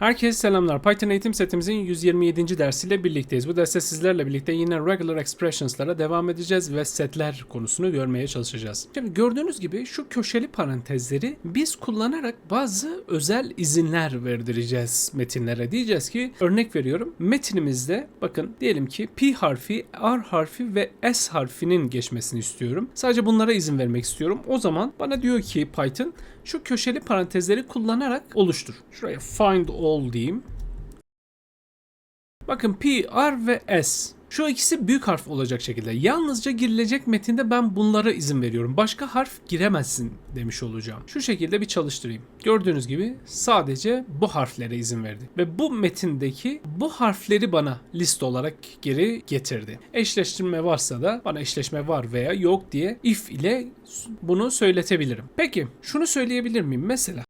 Herkese selamlar. Python eğitim setimizin 127. dersiyle birlikteyiz. Bu derste sizlerle birlikte yine regular expressions'lara devam edeceğiz ve setler konusunu görmeye çalışacağız. Şimdi gördüğünüz gibi şu köşeli parantezleri biz kullanarak bazı özel izinler verdireceğiz metinlere. Diyeceğiz ki örnek veriyorum metinimizde bakın diyelim ki P harfi, R harfi ve S harfinin geçmesini istiyorum. Sadece bunlara izin vermek istiyorum. O zaman bana diyor ki Python şu köşeli parantezleri kullanarak oluştur. Şuraya find all diyeyim. Bakın P, R ve S. Şu ikisi büyük harf olacak şekilde. Yalnızca girilecek metinde ben bunlara izin veriyorum. Başka harf giremezsin demiş olacağım. Şu şekilde bir çalıştırayım. Gördüğünüz gibi sadece bu harflere izin verdi. Ve bu metindeki bu harfleri bana liste olarak geri getirdi. Eşleştirme varsa da bana eşleşme var veya yok diye if ile bunu söyletebilirim. Peki şunu söyleyebilir miyim? Mesela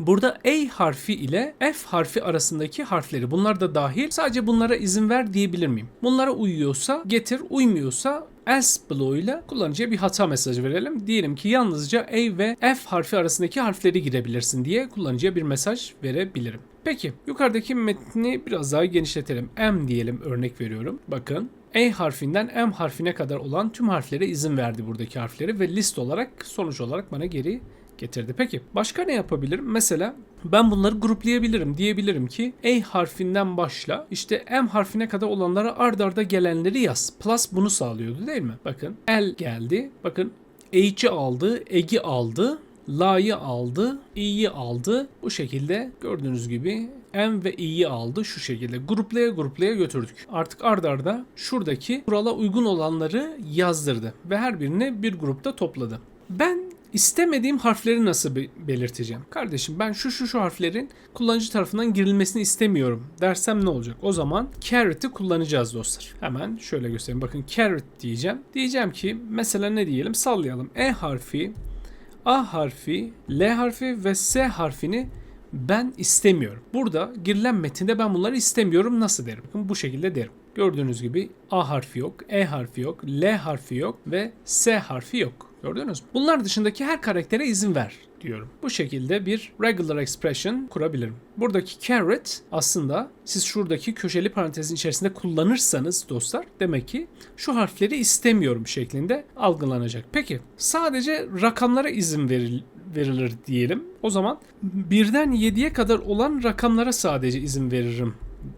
Burada A harfi ile F harfi arasındaki harfleri bunlar da dahil sadece bunlara izin ver diyebilir miyim? Bunlara uyuyorsa getir, uymuyorsa else bloğuyla kullanıcıya bir hata mesajı verelim. Diyelim ki yalnızca A ve F harfi arasındaki harfleri girebilirsin diye kullanıcıya bir mesaj verebilirim. Peki yukarıdaki metni biraz daha genişletelim. M diyelim örnek veriyorum. Bakın E harfinden M harfine kadar olan tüm harflere izin verdi buradaki harfleri ve list olarak sonuç olarak bana geri getirdi. Peki başka ne yapabilirim? Mesela ben bunları gruplayabilirim. Diyebilirim ki E harfinden başla işte M harfine kadar olanlara ard arda gelenleri yaz. Plus bunu sağlıyordu değil mi? Bakın L geldi. Bakın H'i aldı, Eg'i aldı. La'yı aldı, i'yi aldı. Bu şekilde gördüğünüz gibi M ve i'yi aldı şu şekilde. Gruplaya gruplaya götürdük. Artık ard arda şuradaki kurala uygun olanları yazdırdı ve her birini bir grupta topladı. Ben İstemediğim harfleri nasıl be- belirteceğim? Kardeşim ben şu şu şu harflerin kullanıcı tarafından girilmesini istemiyorum dersem ne olacak? O zaman carrot'ı kullanacağız dostlar. Hemen şöyle göstereyim. Bakın carrot diyeceğim. Diyeceğim ki mesela ne diyelim? Sallayalım. E harfi, A harfi, L harfi ve S harfini ben istemiyorum. Burada girilen metinde ben bunları istemiyorum. Nasıl derim? Bakın bu şekilde derim. Gördüğünüz gibi A harfi yok, E harfi yok, L harfi yok ve S harfi yok. Gördünüz mü? Bunlar dışındaki her karaktere izin ver diyorum. Bu şekilde bir regular expression kurabilirim. Buradaki carrot aslında siz şuradaki köşeli parantezin içerisinde kullanırsanız dostlar demek ki şu harfleri istemiyorum şeklinde algılanacak. Peki sadece rakamlara izin veril verilir diyelim. O zaman birden 7'ye kadar olan rakamlara sadece izin veririm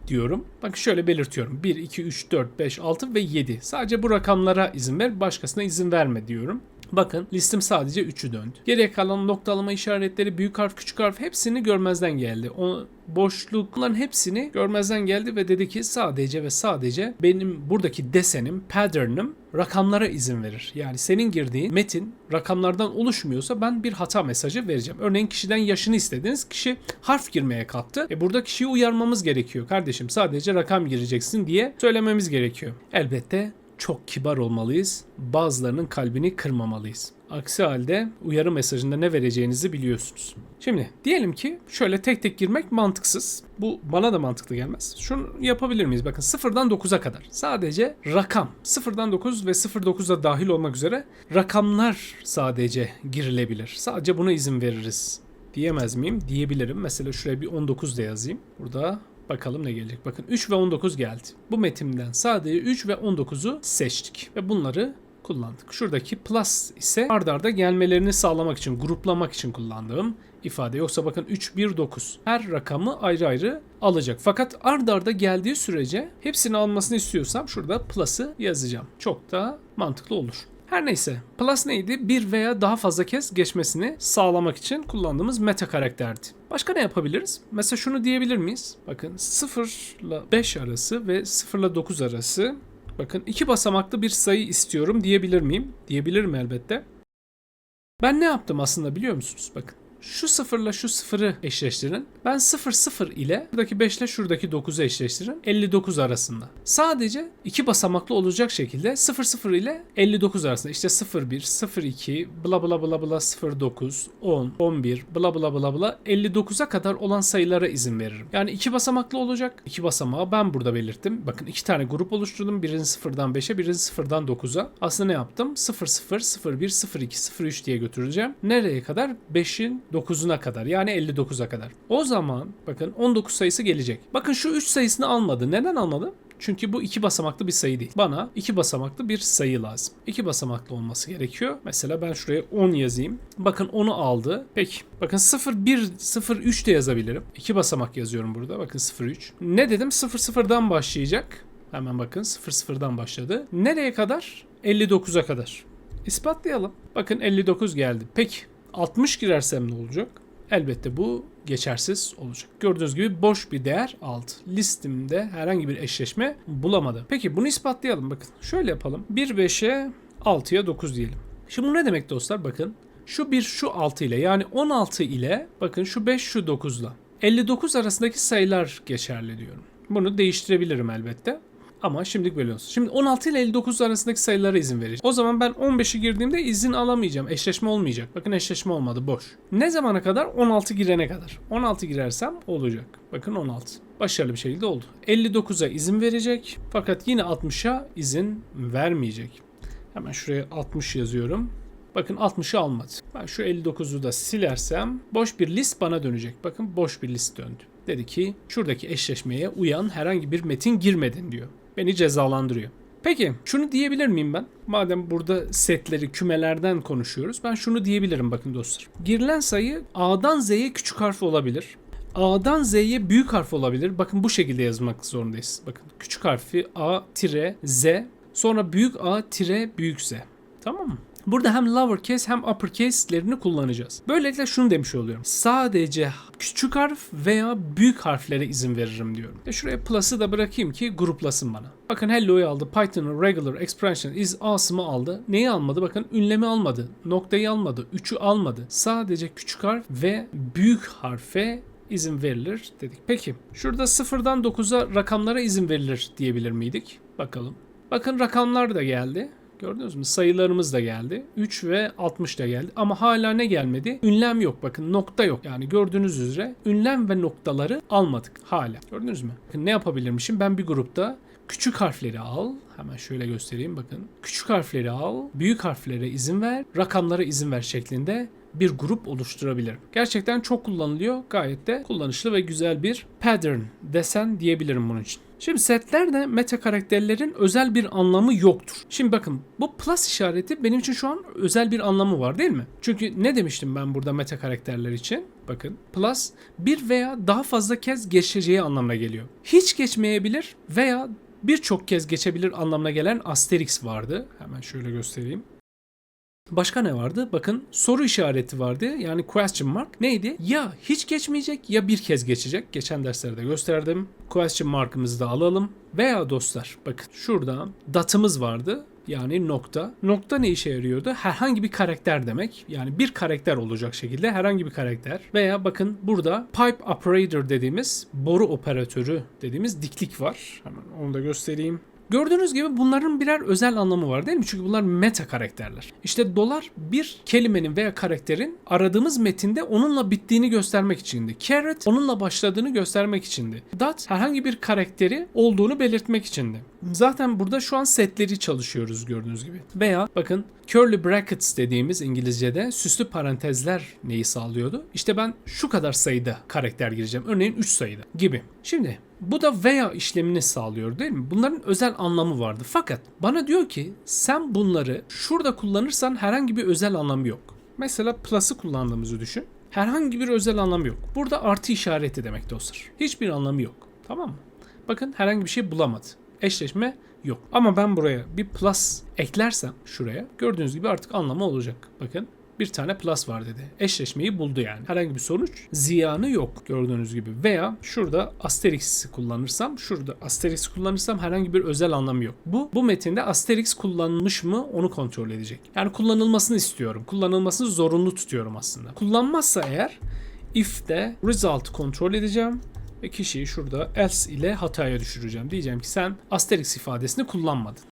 diyorum. Bakın şöyle belirtiyorum. 1, 2, 3, 4, 5, 6 ve 7. Sadece bu rakamlara izin ver, başkasına izin verme diyorum. Bakın listim sadece 3'ü döndü. Geriye kalan noktalama işaretleri, büyük harf, küçük harf hepsini görmezden geldi. O boşlukların hepsini görmezden geldi ve dedi ki sadece ve sadece benim buradaki desenim, pattern'ım rakamlara izin verir. Yani senin girdiğin metin rakamlardan oluşmuyorsa ben bir hata mesajı vereceğim. Örneğin kişiden yaşını istediniz. Kişi harf girmeye kalktı. E burada kişiyi uyarmamız gerekiyor. Kardeşim sadece rakam gireceksin diye söylememiz gerekiyor. Elbette çok kibar olmalıyız. Bazılarının kalbini kırmamalıyız. Aksi halde uyarı mesajında ne vereceğinizi biliyorsunuz. Şimdi diyelim ki şöyle tek tek girmek mantıksız. Bu bana da mantıklı gelmez. Şunu yapabilir miyiz? Bakın 0'dan 9'a kadar. Sadece rakam. 0'dan 9 ve 0.9'a dahil olmak üzere rakamlar sadece girilebilir. Sadece buna izin veririz. Diyemez miyim? Diyebilirim. Mesela şuraya bir 19 da yazayım. Burada Bakalım ne gelecek. Bakın 3 ve 19 geldi. Bu metimden sadece 3 ve 19'u seçtik. Ve bunları kullandık. Şuradaki plus ise ardarda arda gelmelerini sağlamak için, gruplamak için kullandığım ifade. Yoksa bakın 3, 1, 9. Her rakamı ayrı ayrı alacak. Fakat ardarda arda geldiği sürece hepsini almasını istiyorsam şurada plus'ı yazacağım. Çok da mantıklı olur. Her neyse plus neydi? Bir veya daha fazla kez geçmesini sağlamak için kullandığımız meta karakterdi. Başka ne yapabiliriz? Mesela şunu diyebilir miyiz? Bakın 0 ile 5 arası ve 0 ile 9 arası. Bakın iki basamaklı bir sayı istiyorum diyebilir miyim? Diyebilirim elbette. Ben ne yaptım aslında biliyor musunuz? Bakın şu sıfırla şu sıfırı eşleştirin. Ben 0 0 ile buradaki 5 ile şuradaki 9'u eşleştirin. 59 arasında. Sadece iki basamaklı olacak şekilde 0 0 ile 59 arasında. İşte 0 1, 0 2, bla bla bla bla 0 9, 10, 11, bla bla bla bla 59'a kadar olan sayılara izin veririm. Yani iki basamaklı olacak. İki basamağı ben burada belirttim. Bakın iki tane grup oluşturdum. Birini 0'dan 5'e, birini 0'dan 9'a. Aslında ne yaptım? 0 0, 0 1, 0 2, 0 3 diye götüreceğim. Nereye kadar? 5'in 9'una kadar yani 59'a kadar. O zaman bakın 19 sayısı gelecek. Bakın şu 3 sayısını almadı. Neden almadı? Çünkü bu iki basamaklı bir sayı değil. Bana iki basamaklı bir sayı lazım. İki basamaklı olması gerekiyor. Mesela ben şuraya 10 yazayım. Bakın 10'u aldı. Peki. Bakın 0, 1, 0, 3 de yazabilirim. İki basamak yazıyorum burada. Bakın 0, 3. Ne dedim? 0, 0'dan başlayacak. Hemen bakın 0, 0'dan başladı. Nereye kadar? 59'a kadar. İspatlayalım. Bakın 59 geldi. Peki 60 girersem ne olacak? Elbette bu geçersiz olacak. Gördüğünüz gibi boş bir değer aldı. Listimde herhangi bir eşleşme bulamadı. Peki bunu ispatlayalım. Bakın şöyle yapalım. 1 5'e 6'ya 9 diyelim. Şimdi bu ne demek dostlar? Bakın şu 1 şu 6 ile yani 16 ile bakın şu 5 şu 9 ile 59 arasındaki sayılar geçerli diyorum. Bunu değiştirebilirim elbette. Ama şimdilik böyle olsun. Şimdi 16 ile 59 arasındaki sayılara izin vereceğim. O zaman ben 15'i girdiğimde izin alamayacağım. Eşleşme olmayacak. Bakın eşleşme olmadı. Boş. Ne zamana kadar? 16 girene kadar. 16 girersem olacak. Bakın 16. Başarılı bir şekilde oldu. 59'a izin verecek. Fakat yine 60'a izin vermeyecek. Hemen şuraya 60 yazıyorum. Bakın 60'ı almadı. Ben şu 59'u da silersem boş bir list bana dönecek. Bakın boş bir list döndü. Dedi ki şuradaki eşleşmeye uyan herhangi bir metin girmedin diyor. Beni cezalandırıyor. Peki şunu diyebilir miyim ben? Madem burada setleri kümelerden konuşuyoruz. Ben şunu diyebilirim bakın dostlar. Girilen sayı A'dan Z'ye küçük harf olabilir. A'dan Z'ye büyük harf olabilir. Bakın bu şekilde yazmak zorundayız. Bakın küçük harfi A tire Z sonra büyük A tire büyük Z. Tamam mı? Burada hem lowercase hem uppercase'lerini kullanacağız. Böylelikle şunu demiş oluyorum. Sadece küçük harf veya büyük harflere izin veririm diyorum. E şuraya plus'ı da bırakayım ki gruplasın bana. Bakın hello'yu aldı. Python'ın regular expression is awesome'ı aldı. Neyi almadı? Bakın ünlemi almadı. Noktayı almadı. Üçü almadı. Sadece küçük harf ve büyük harfe izin verilir dedik. Peki şurada 0'dan 9'a rakamlara izin verilir diyebilir miydik? Bakalım. Bakın rakamlar da geldi. Gördünüz mü? Sayılarımız da geldi. 3 ve 60 da geldi. Ama hala ne gelmedi? Ünlem yok. Bakın nokta yok. Yani gördüğünüz üzere ünlem ve noktaları almadık hala. Gördünüz mü? Bakın ne yapabilirmişim? Ben bir grupta küçük harfleri al. Hemen şöyle göstereyim bakın. Küçük harfleri al. Büyük harflere izin ver. Rakamlara izin ver şeklinde bir grup oluşturabilirim. Gerçekten çok kullanılıyor. Gayet de kullanışlı ve güzel bir pattern desen diyebilirim bunun için. Şimdi setlerde meta karakterlerin özel bir anlamı yoktur. Şimdi bakın bu plus işareti benim için şu an özel bir anlamı var değil mi? Çünkü ne demiştim ben burada meta karakterler için? Bakın plus bir veya daha fazla kez geçeceği anlamına geliyor. Hiç geçmeyebilir veya birçok kez geçebilir anlamına gelen asterix vardı. Hemen şöyle göstereyim. Başka ne vardı? Bakın soru işareti vardı. Yani question mark. Neydi? Ya hiç geçmeyecek ya bir kez geçecek. Geçen derslerde gösterdim. Question markımızı da alalım. Veya dostlar bakın şurada datımız vardı. Yani nokta. Nokta ne işe yarıyordu? Herhangi bir karakter demek. Yani bir karakter olacak şekilde herhangi bir karakter. Veya bakın burada pipe operator dediğimiz boru operatörü dediğimiz diklik var. Hemen onu da göstereyim. Gördüğünüz gibi bunların birer özel anlamı var değil mi? Çünkü bunlar meta karakterler. İşte dolar bir kelimenin veya karakterin aradığımız metinde onunla bittiğini göstermek içindi. Carrot onunla başladığını göstermek içindi. Dot herhangi bir karakteri olduğunu belirtmek içindi. Zaten burada şu an setleri çalışıyoruz gördüğünüz gibi. Veya bakın curly brackets dediğimiz İngilizce'de süslü parantezler neyi sağlıyordu? İşte ben şu kadar sayıda karakter gireceğim. Örneğin 3 sayıda gibi. Şimdi bu da veya işlemini sağlıyor değil mi? Bunların özel anlamı vardı. Fakat bana diyor ki sen bunları şurada kullanırsan herhangi bir özel anlamı yok. Mesela plus'ı kullandığımızı düşün. Herhangi bir özel anlamı yok. Burada artı işareti demek dostlar. Hiçbir anlamı yok. Tamam mı? Bakın herhangi bir şey bulamadı. Eşleşme yok. Ama ben buraya bir plus eklersem şuraya gördüğünüz gibi artık anlamı olacak. Bakın bir tane plus var dedi. Eşleşmeyi buldu yani. Herhangi bir sonuç ziyanı yok gördüğünüz gibi. Veya şurada asterix'i kullanırsam, şurada asterix kullanırsam herhangi bir özel anlamı yok. Bu bu metinde asterix kullanılmış mı onu kontrol edecek. Yani kullanılmasını istiyorum. Kullanılmasını zorunlu tutuyorum aslında. Kullanmazsa eğer if'te result kontrol edeceğim ve kişiyi şurada else ile hataya düşüreceğim. Diyeceğim ki sen asterix ifadesini kullanmadın.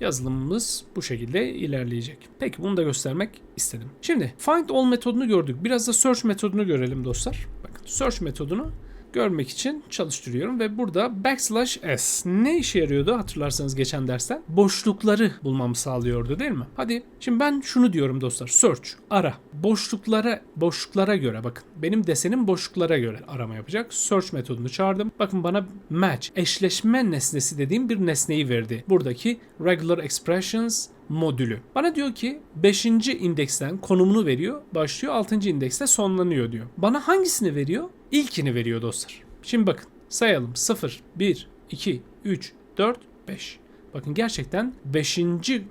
Yazılımımız bu şekilde ilerleyecek. Peki bunu da göstermek istedim. Şimdi find all metodunu gördük. Biraz da search metodunu görelim dostlar. Bakın search metodunu görmek için çalıştırıyorum ve burada backslash s ne işe yarıyordu hatırlarsanız geçen dersten? Boşlukları bulmamı sağlıyordu değil mi? Hadi şimdi ben şunu diyorum dostlar. Search, ara. Boşluklara boşluklara göre bakın. Benim desenim boşluklara göre arama yapacak. Search metodunu çağırdım. Bakın bana match, eşleşme nesnesi dediğim bir nesneyi verdi. Buradaki regular expressions modülü. Bana diyor ki 5. indeksten konumunu veriyor. Başlıyor 6. indekste sonlanıyor diyor. Bana hangisini veriyor? İlkini veriyor dostlar. Şimdi bakın sayalım. 0, 1, 2, 3, 4, 5. Bakın gerçekten 5.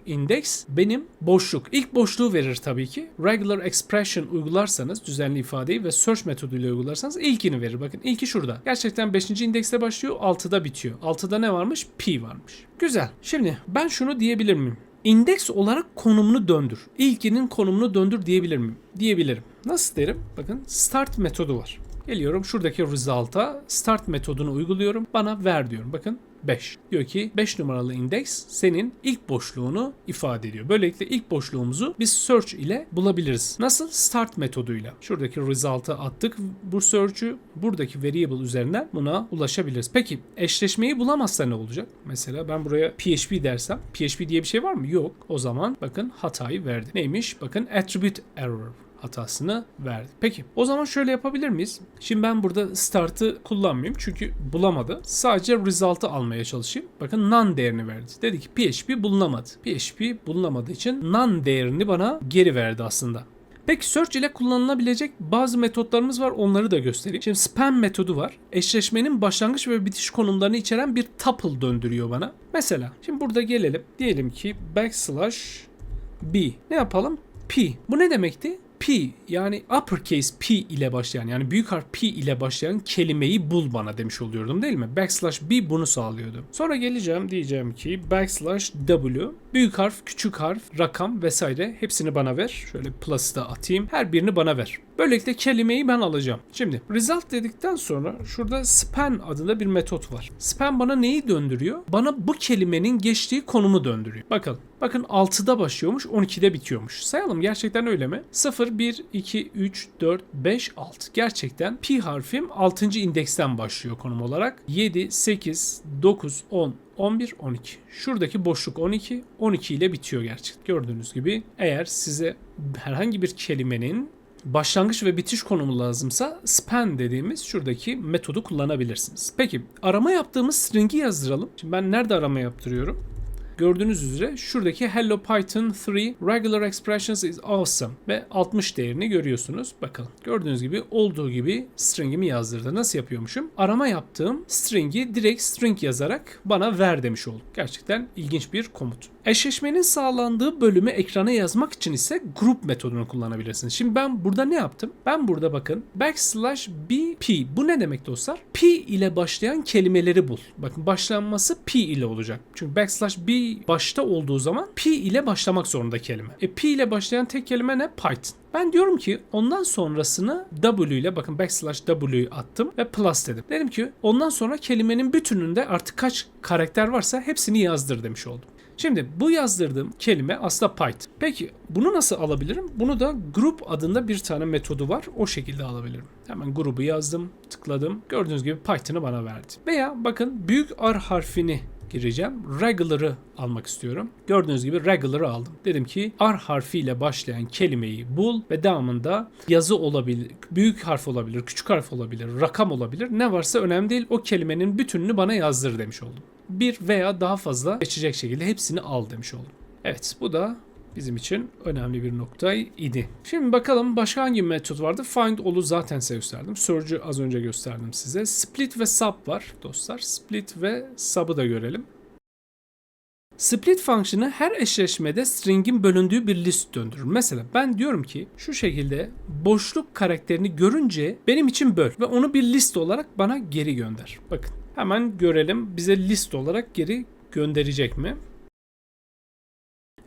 indeks benim boşluk. İlk boşluğu verir tabii ki. Regular expression uygularsanız düzenli ifadeyi ve search metoduyla uygularsanız ilkini verir. Bakın ilki şurada. Gerçekten 5. indekste başlıyor 6'da bitiyor. 6'da ne varmış? P varmış. Güzel. Şimdi ben şunu diyebilir miyim? İndeks olarak konumunu döndür. İlkinin konumunu döndür diyebilir miyim? Diyebilirim. Nasıl derim? Bakın start metodu var. Geliyorum şuradaki result'a start metodunu uyguluyorum. Bana ver diyorum. Bakın 5. Diyor ki 5 numaralı indeks senin ilk boşluğunu ifade ediyor. Böylelikle ilk boşluğumuzu biz search ile bulabiliriz. Nasıl? Start metoduyla. Şuradaki result'a attık bu search'ü buradaki variable üzerinden buna ulaşabiliriz. Peki eşleşmeyi bulamazsa ne olacak? Mesela ben buraya PHP dersem PHP diye bir şey var mı? Yok. O zaman bakın hatayı verdi. Neymiş? Bakın attribute error hatasını verdi. Peki o zaman şöyle yapabilir miyiz? Şimdi ben burada start'ı kullanmayayım çünkü bulamadı. Sadece result'ı almaya çalışayım. Bakın none değerini verdi. Dedi ki PHP bulunamadı. PHP bulunamadığı için none değerini bana geri verdi aslında. Peki search ile kullanılabilecek bazı metotlarımız var onları da göstereyim. Şimdi spam metodu var. Eşleşmenin başlangıç ve bitiş konumlarını içeren bir tuple döndürüyor bana. Mesela şimdi burada gelelim. Diyelim ki backslash b. Ne yapalım? P. Bu ne demekti? P yani uppercase P ile başlayan yani büyük harf P ile başlayan kelimeyi bul bana demiş oluyordum değil mi? Backslash B bunu sağlıyordu. Sonra geleceğim diyeceğim ki backslash W büyük harf, küçük harf, rakam vesaire hepsini bana ver. Şöyle plus'ı da atayım. Her birini bana ver. Böylelikle kelimeyi ben alacağım. Şimdi result dedikten sonra şurada span adında bir metot var. Span bana neyi döndürüyor? Bana bu kelimenin geçtiği konumu döndürüyor. Bakalım. Bakın 6'da başlıyormuş 12'de bitiyormuş. Sayalım gerçekten öyle mi? 0, 1, 2, 3, 4, 5, 6. Gerçekten P harfim 6. indeksten başlıyor konum olarak. 7, 8, 9, 10, 11, 12. Şuradaki boşluk 12, 12 ile bitiyor gerçekten. Gördüğünüz gibi eğer size herhangi bir kelimenin başlangıç ve bitiş konumu lazımsa span dediğimiz şuradaki metodu kullanabilirsiniz. Peki arama yaptığımız string'i yazdıralım. Şimdi ben nerede arama yaptırıyorum? Gördüğünüz üzere şuradaki Hello Python 3 Regular Expressions is Awesome ve 60 değerini görüyorsunuz. Bakalım. Gördüğünüz gibi olduğu gibi string'imi yazdırdı. Nasıl yapıyormuşum? Arama yaptığım string'i direkt string yazarak bana ver demiş oldum. Gerçekten ilginç bir komut. Eşleşmenin sağlandığı bölümü ekrana yazmak için ise group metodunu kullanabilirsiniz. Şimdi ben burada ne yaptım? Ben burada bakın backslash bp bu ne demek dostlar? P ile başlayan kelimeleri bul. Bakın başlanması P ile olacak. Çünkü backslash b başta olduğu zaman P ile başlamak zorunda kelime. E P ile başlayan tek kelime ne? Python. Ben diyorum ki ondan sonrasını W ile bakın backslash W'yu attım ve plus dedim. Dedim ki ondan sonra kelimenin bütününde artık kaç karakter varsa hepsini yazdır demiş oldum. Şimdi bu yazdırdığım kelime aslında Python. Peki bunu nasıl alabilirim? Bunu da group adında bir tane metodu var. O şekilde alabilirim. Hemen grubu yazdım, tıkladım. Gördüğünüz gibi Python'ı bana verdi. Veya bakın büyük R harfini gireceğim. Regular'ı almak istiyorum. Gördüğünüz gibi regular'ı aldım. Dedim ki R harfiyle başlayan kelimeyi bul ve devamında yazı olabilir, büyük harf olabilir, küçük harf olabilir, rakam olabilir. Ne varsa önemli değil. O kelimenin bütününü bana yazdır demiş oldum. Bir veya daha fazla geçecek şekilde hepsini al demiş oldum. Evet bu da bizim için önemli bir nokta idi. Şimdi bakalım başka hangi metot vardı? Find all'u zaten size gösterdim. Search'ü az önce gösterdim size. Split ve sub var dostlar. Split ve sub'ı da görelim. Split fonksiyonu her eşleşmede string'in bölündüğü bir list döndürür. Mesela ben diyorum ki şu şekilde boşluk karakterini görünce benim için böl ve onu bir list olarak bana geri gönder. Bakın hemen görelim bize list olarak geri gönderecek mi?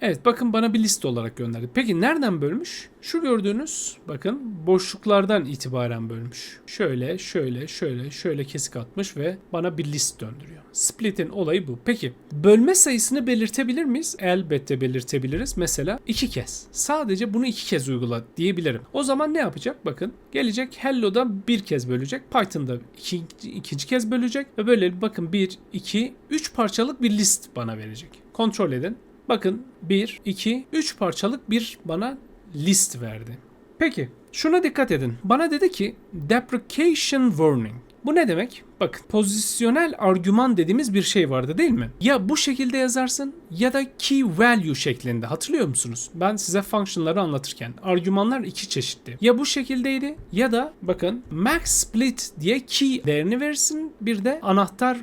Evet bakın bana bir liste olarak gönderdi. Peki nereden bölmüş? Şu gördüğünüz bakın boşluklardan itibaren bölmüş. Şöyle şöyle şöyle şöyle kesik atmış ve bana bir list döndürüyor. Split'in olayı bu. Peki bölme sayısını belirtebilir miyiz? Elbette belirtebiliriz. Mesela iki kez. Sadece bunu iki kez uygula diyebilirim. O zaman ne yapacak? Bakın gelecek Hello'da bir kez bölecek. Python'da iki, ikinci kez bölecek. Ve böyle bakın bir, iki, üç parçalık bir list bana verecek. Kontrol edin. Bakın 1, 2, 3 parçalık bir bana list verdi. Peki şuna dikkat edin. Bana dedi ki deprecation warning. Bu ne demek? Bakın pozisyonel argüman dediğimiz bir şey vardı değil mi? Ya bu şekilde yazarsın ya da key value şeklinde. Hatırlıyor musunuz? Ben size function'ları anlatırken argümanlar iki çeşitli. Ya bu şekildeydi ya da bakın max split diye key değerini verirsin. Bir de anahtar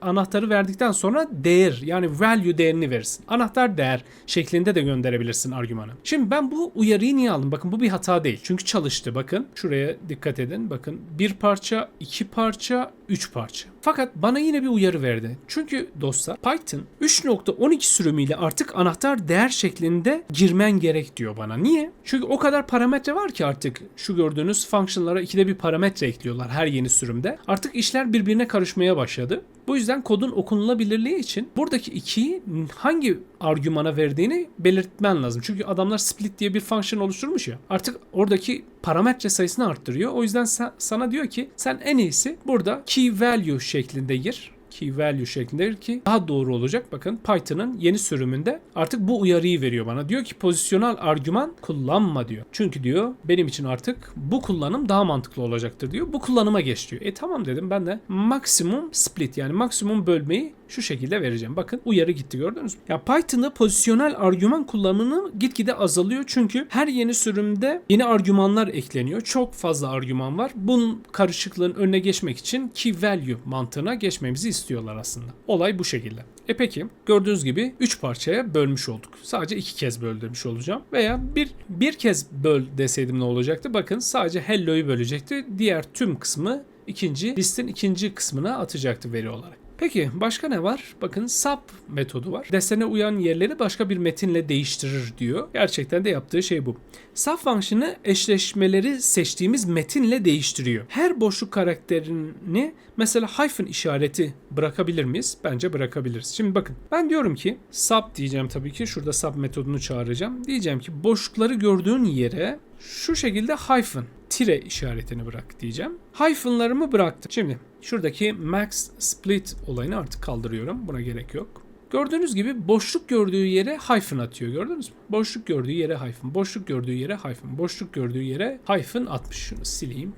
anahtarı verdikten sonra değer yani value değerini verirsin. Anahtar değer şeklinde de gönderebilirsin argümanı. Şimdi ben bu uyarıyı niye aldım? Bakın bu bir hata değil. Çünkü çalıştı. Bakın şuraya dikkat edin. Bakın bir parça, iki parça, 3 parça. Fakat bana yine bir uyarı verdi. Çünkü dostlar Python 3.12 sürümüyle artık anahtar değer şeklinde girmen gerek diyor bana. Niye? Çünkü o kadar parametre var ki artık şu gördüğünüz fonksiyonlara ikide bir parametre ekliyorlar her yeni sürümde. Artık işler birbirine karışmaya başladı. Bu yüzden kodun okunulabilirliği için buradaki ikiyi hangi argümana verdiğini belirtmen lazım. Çünkü adamlar split diye bir function oluşturmuş ya. Artık oradaki parametre sayısını arttırıyor. O yüzden sana diyor ki sen en iyisi burada key value şeklinde gir key value şeklinde ki daha doğru olacak. Bakın Python'ın yeni sürümünde artık bu uyarıyı veriyor bana. Diyor ki pozisyonel argüman kullanma diyor. Çünkü diyor benim için artık bu kullanım daha mantıklı olacaktır diyor. Bu kullanıma geç diyor. E tamam dedim ben de maksimum split yani maksimum bölmeyi şu şekilde vereceğim. Bakın uyarı gitti gördünüz mü? Ya Python'da pozisyonel argüman kullanımını gitgide azalıyor çünkü her yeni sürümde yeni argümanlar ekleniyor. Çok fazla argüman var. Bunun karışıklığın önüne geçmek için key value mantığına geçmemizi istiyorlar aslında. Olay bu şekilde. E peki gördüğünüz gibi 3 parçaya bölmüş olduk. Sadece 2 kez böl olacağım. Veya bir, bir kez böl deseydim ne olacaktı? Bakın sadece hello'yu bölecekti. Diğer tüm kısmı ikinci listin ikinci kısmına atacaktı veri olarak. Peki başka ne var? Bakın sub metodu var. Desene uyan yerleri başka bir metinle değiştirir diyor. Gerçekten de yaptığı şey bu. Sub function'ı eşleşmeleri seçtiğimiz metinle değiştiriyor. Her boşluk karakterini mesela hyphen işareti bırakabilir miyiz? Bence bırakabiliriz. Şimdi bakın ben diyorum ki sub diyeceğim tabii ki. Şurada sub metodunu çağıracağım. Diyeceğim ki boşlukları gördüğün yere şu şekilde hyphen tire işaretini bırak diyeceğim. Hyphen'larımı bıraktım. Şimdi şuradaki max split olayını artık kaldırıyorum. Buna gerek yok. Gördüğünüz gibi boşluk gördüğü yere hyphen atıyor. Gördünüz mü? Boşluk gördüğü yere hyphen, boşluk gördüğü yere hyphen, boşluk gördüğü yere hyphen atmış. Şunu sileyim.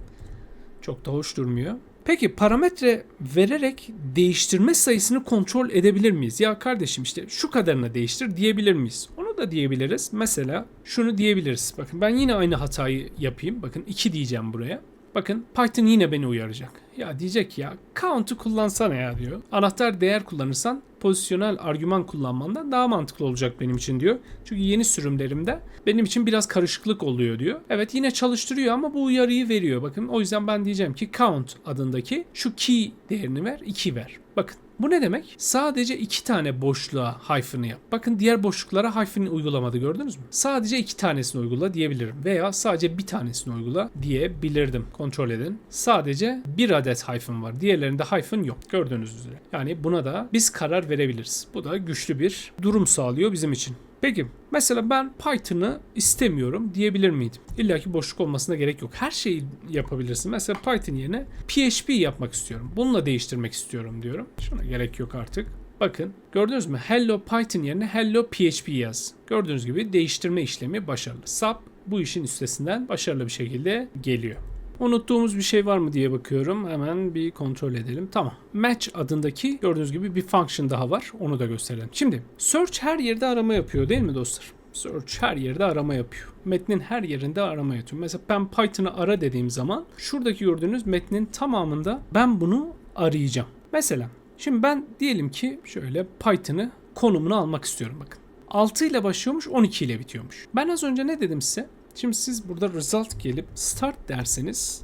Çok da hoş durmuyor. Peki parametre vererek değiştirme sayısını kontrol edebilir miyiz? Ya kardeşim işte şu kadarını değiştir diyebilir miyiz? Onu da diyebiliriz. Mesela şunu diyebiliriz. Bakın ben yine aynı hatayı yapayım. Bakın 2 diyeceğim buraya. Bakın Python yine beni uyaracak. Ya diyecek ya count'u kullansana ya diyor. Anahtar değer kullanırsan pozisyonel argüman kullanmandan daha mantıklı olacak benim için diyor. Çünkü yeni sürümlerimde benim için biraz karışıklık oluyor diyor. Evet yine çalıştırıyor ama bu uyarıyı veriyor. Bakın o yüzden ben diyeceğim ki count adındaki şu key değerini ver 2 ver. Bakın bu ne demek? Sadece iki tane boşluğa hyphen'ı yap. Bakın diğer boşluklara hyphen uygulamadı gördünüz mü? Sadece iki tanesini uygula diyebilirim. Veya sadece bir tanesini uygula diyebilirdim. Kontrol edin. Sadece bir adet hyphen var. Diğerlerinde hyphen yok. Gördüğünüz üzere. Yani buna da biz karar verebiliriz. Bu da güçlü bir durum sağlıyor bizim için. Peki mesela ben Python'ı istemiyorum diyebilir miydim? İlla ki boşluk olmasına gerek yok. Her şeyi yapabilirsin. Mesela Python yerine PHP yapmak istiyorum. Bununla değiştirmek istiyorum diyorum. Şuna gerek yok artık. Bakın gördünüz mü? Hello Python yerine Hello PHP yaz. Gördüğünüz gibi değiştirme işlemi başarılı. SAP bu işin üstesinden başarılı bir şekilde geliyor. Unuttuğumuz bir şey var mı diye bakıyorum. Hemen bir kontrol edelim. Tamam. Match adındaki gördüğünüz gibi bir function daha var. Onu da gösterelim. Şimdi search her yerde arama yapıyor değil mi dostlar? Search her yerde arama yapıyor. Metnin her yerinde arama yapıyor. Mesela ben Python'ı ara dediğim zaman şuradaki gördüğünüz metnin tamamında ben bunu arayacağım. Mesela şimdi ben diyelim ki şöyle Python'ı konumunu almak istiyorum bakın. 6 ile başlıyormuş 12 ile bitiyormuş. Ben az önce ne dedim size? Şimdi siz burada result gelip start derseniz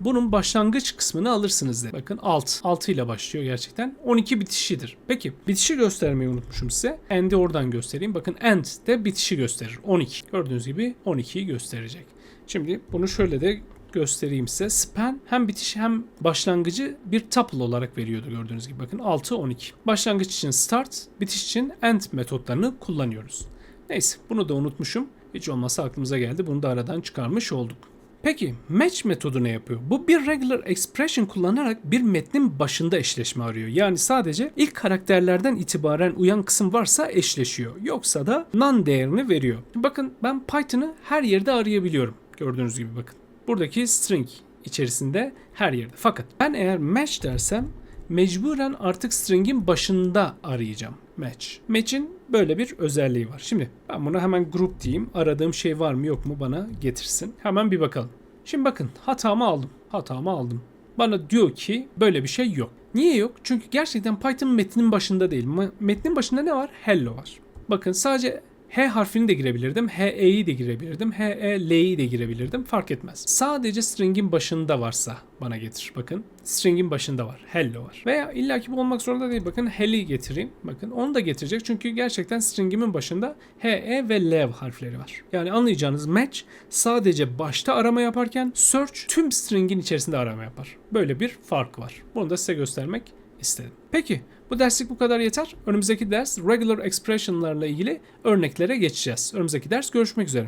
bunun başlangıç kısmını alırsınız dedi. Bakın alt. 6 ile başlıyor gerçekten. 12 bitişidir. Peki bitişi göstermeyi unutmuşum size. End'i oradan göstereyim. Bakın end de bitişi gösterir. 12. Gördüğünüz gibi 12'yi gösterecek. Şimdi bunu şöyle de göstereyim size. Span hem bitiş hem başlangıcı bir tuple olarak veriyordu gördüğünüz gibi. Bakın 6 12. Başlangıç için start, bitiş için end metotlarını kullanıyoruz. Neyse bunu da unutmuşum. Hiç olmazsa aklımıza geldi. Bunu da aradan çıkarmış olduk. Peki match metodu ne yapıyor? Bu bir regular expression kullanarak bir metnin başında eşleşme arıyor. Yani sadece ilk karakterlerden itibaren uyan kısım varsa eşleşiyor. Yoksa da none değerini veriyor. Bakın ben Python'ı her yerde arayabiliyorum. Gördüğünüz gibi bakın. Buradaki string içerisinde her yerde. Fakat ben eğer match dersem mecburen artık string'in başında arayacağım match. Match'in böyle bir özelliği var. Şimdi ben buna hemen group diyeyim. Aradığım şey var mı yok mu bana getirsin. Hemen bir bakalım. Şimdi bakın hatamı aldım. Hatamı aldım. Bana diyor ki böyle bir şey yok. Niye yok? Çünkü gerçekten Python metnin başında değil. Metnin başında ne var? Hello var. Bakın sadece H harfini de girebilirdim. HE'yi de girebilirdim. HEL'yi de girebilirdim. Fark etmez. Sadece string'in başında varsa bana getir. Bakın string'in başında var. Hello var. Veya illaki bu olmak zorunda değil. Bakın hel'i getireyim. Bakın onu da getirecek. Çünkü gerçekten string'imin başında HE ve L harfleri var. Yani anlayacağınız match sadece başta arama yaparken search tüm string'in içerisinde arama yapar. Böyle bir fark var. Bunu da size göstermek istedim. Peki bu derslik bu kadar yeter. Önümüzdeki ders regular expression'larla ilgili örneklere geçeceğiz. Önümüzdeki ders görüşmek üzere.